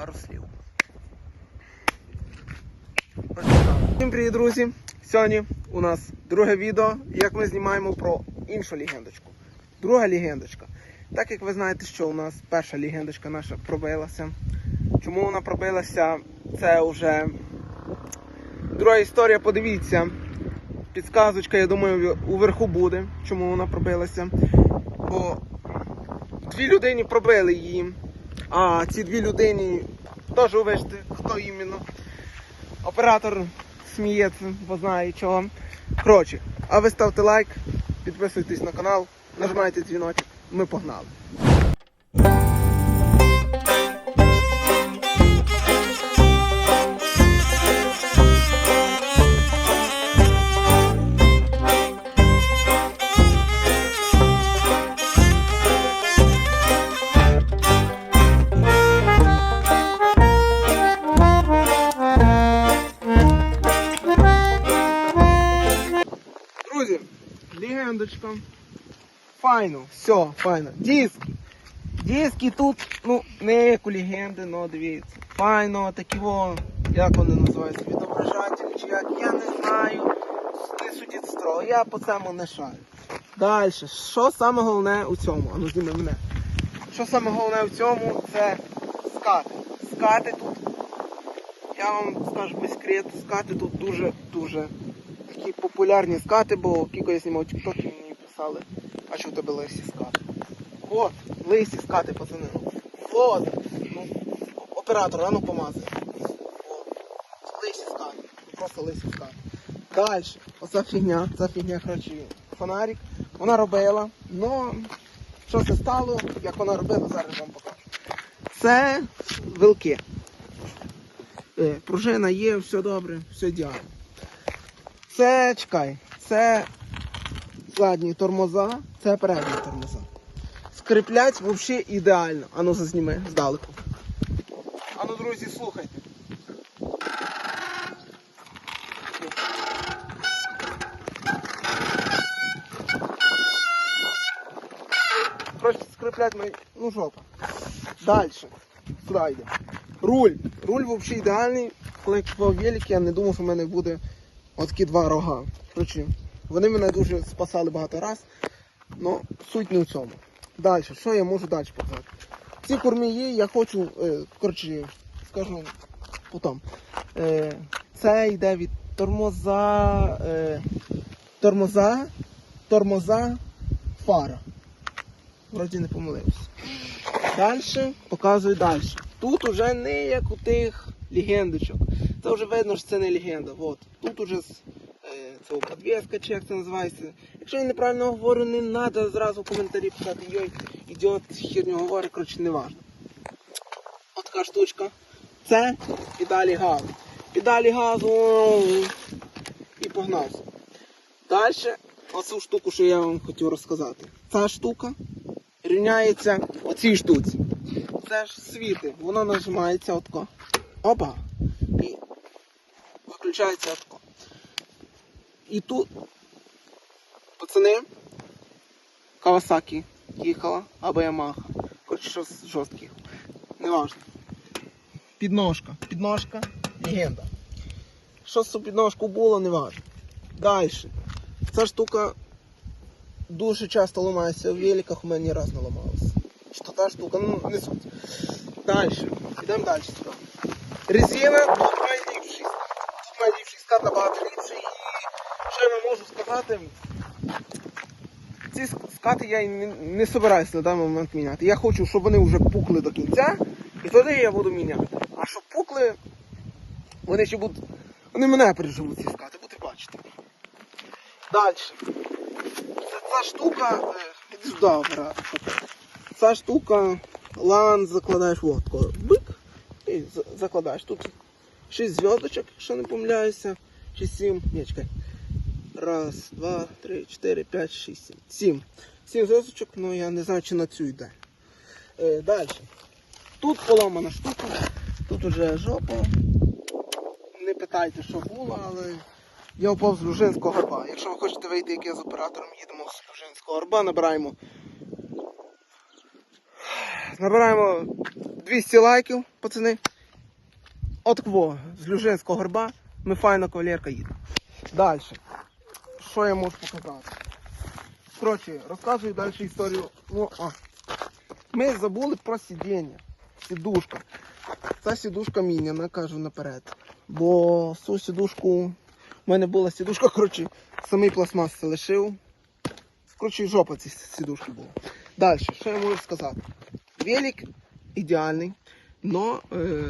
пару слів. Всім привіт, друзі! Сьогодні у нас друге відео, як ми знімаємо про іншу легендочку. Друга легендочка. Так як ви знаєте, що у нас перша легендочка наша пробилася. Чому вона пробилася? Це вже друга історія, подивіться. Підсказочка, я думаю, уверху буде, чому вона пробилася. Бо дві людині пробили її. А ці дві людині теж увижте, хто іменно. Оператор сміється, бо знає чого. Коротше, а ви ставте лайк, підписуйтесь на канал, нажимайте дзвіночок. Ми погнали. Легендочка. Файно, все, файно. Диски. Диски тут, ну, не у легенди, але дивіться. Файно, такі во, як вони називаються, відображателі чи як, я не знаю. Судіть строго, я по цьому не шарю. Далі, що саме головне у цьому? А зніми мене. Що саме головне в цьому, це скати. Скати тут, я вам скажу без секрету, скати тут дуже-дуже такі популярні скати, бо кілька я знімав тіктоки, мені писали, а що у тебе лисі скати? От, лисі скати, пацани. От, ну, оператор, а ну помазай. От, лисі скати. Просто лисі скати. Далі, оця фігня, ця фігня, коротше, фонарик. Вона робила, но що це стало, як вона робила, зараз вам покажу. Це вилки. Е, пружина є, все добре, все ідеально. Це чекай, це задні тормоза, це передні тормоза. Скріплять взагалі ідеально. Ану зазніми здалеку. Ану, друзі, слухайте. Коротше, скріплять мої, ну жопа. Далі. Сюди йде. Руль. Руль взагалі ідеальний. Коли я купував велик, я не думав, що в мене буде отакі два рога. Коротше, вони мене дуже спасали багато раз. Ну, суть не в цьому. Далі, що я можу далі показати? Ці кормі є, я хочу, е, коротше, скажу потім. Е, це йде від тормоза, е, тормоза, тормоза, фара. Вроді не помилився. Далі показую далі. Тут уже не як у тих легендочок. Це вже видно, що це не легенда. От. Тут уже е, це подвеска, чи як це називається. Якщо я неправильно говорю, не треба зразу в коментарі писати, йой, ідіот херню говорить, коротше, не важно. От така штучка. Це педалі газу. Педалі газу і погнався. Далі, оцю штуку, що я вам хотів розказати. Ця штука рівняється оцій штуці. Це ж світи, воно нажимається отко. Опа. І виключається отко. І тут, пацани, Кавасакі їхала, або Ямаха. Коротше, щось жорстких. Неважно. Підножка. Підножка легенда. Що з підножку було, неважно. Далі. Ця штука дуже часто ламається в великах, у мене ні раз не ламалася. Що та штука, ну не суть. Далі. Йдемо далі сюди. Резина тут найліпший. Тут найліпший скат. І що я можу сказати? Ці скати я не, собираюся на даний момент міняти. Я хочу, щоб вони вже пукли до кінця, і тоді я буду міняти. А щоб пукли, вони ще будуть. Вони мене переживуть ці скати, будете бачити. Далі. Це ця штука. е, Іди сюди, оператор. Ця штука, лан закладаєш такой бик і закладаєш. Тут 6 зв'язочок, якщо не помиляюся. Чи 7. Ні, чекай. Раз, два, три, чотири, п'ять, шість, сім. Сім. Сім зв'язочок, ну я не знаю, чи на цю йде. Е, далі. Тут поламана штука, тут уже жопа. Не питайте, що було, але я впав з Лужинського горба. Якщо ви хочете вийти, як я з оператором їдемо з Лужинського горба, набираємо. Набираємо 200 лайків, пацани. От кво, з Люжинського горба ми файна кавалерка їде. Далі. Що я можу показати? Коротше, розказую далі історію. Ну, а. Ми забули про сидіння. Сідушка. Ця сідушка міняна, кажу наперед. Бо цю сідушку. У мене була сідушка, коротше, самий пластмас лишив. Коротше, жопа ці сідушки була. Далі, що я можу сказати? Велик ідеальний, но е,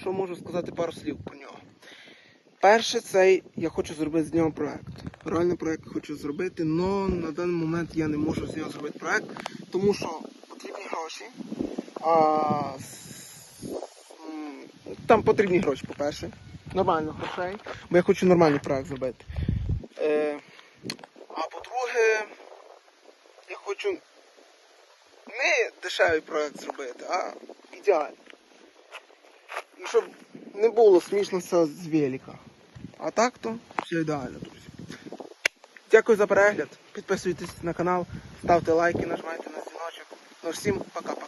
що можу сказати пару слів про нього. Перше, цей я хочу зробити з нього проект. Реальний проект хочу зробити, але на даний момент я не можу з нього зробити проект, тому що потрібні гроші. А, там потрібні гроші, по-перше. Нормально грошей, бо я хочу нормальний проект зробити. Е, а по-друге, я хочу не дешевий проект зробити, а ідеальний. Щоб не було смішно все з велика. А так то все ідеально, друзі. Дякую за перегляд. Підписуйтесь на канал, ставте лайки, нажимайте на дзвіночок. Ну всім пока-пока.